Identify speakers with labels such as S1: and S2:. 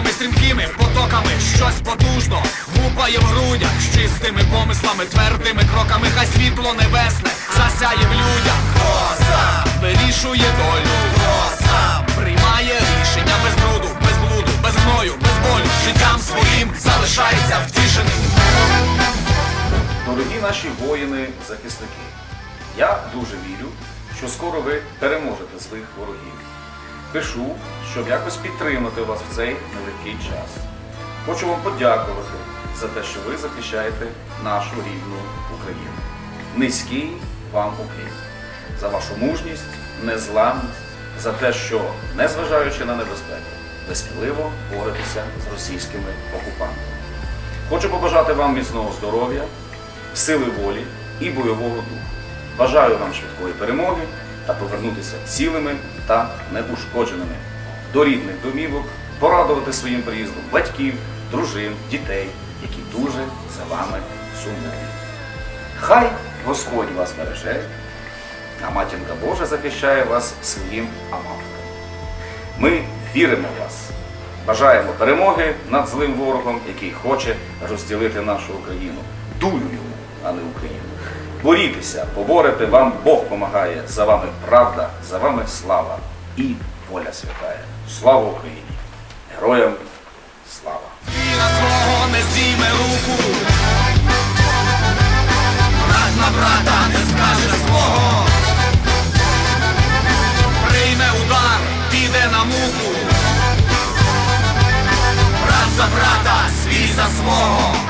S1: Ритмами стрімкими потоками щось потужно гупає в грудях з чистими помислами, твердими кроками, хай світло небесне засяє в людях. Хто сам вирішує долю, Хто сам приймає рішення без бруду, без блуду, без гною, без болю. Життям своїм залишається втішеним.
S2: Дорогі наші воїни-захисники. Я дуже вірю, що скоро ви переможете своїх ворогів. Пишу, щоб якось підтримати вас в цей нелегкий час. Хочу вам подякувати за те, що ви захищаєте нашу рідну Україну. Низький вам уклін за вашу мужність, незламність, за те, що, незважаючи на небезпеку, ви сміливо боретеся з російськими окупантами. Хочу побажати вам міцного здоров'я, сили волі і бойового духу. Бажаю вам швидкої перемоги та повернутися цілими та неушкодженими до рідних домівок, порадувати своїм приїздом батьків, дружин, дітей, які дуже за вами сумують. Хай Господь вас береже, а матінка Божа захищає вас своїм аматком. Ми віримо в вас. Бажаємо перемоги над злим ворогом, який хоче розділити нашу Україну. Дую йому, а не Україну. Борітеся, поборете, вам Бог помагає. За вами правда, за вами слава і воля святая. Слава Україні! Героям слава!
S1: І на свого не зійме руку. Брат на брата не скаже свого. Прийме удар, піде на муку. Брат за брата, свій за свого.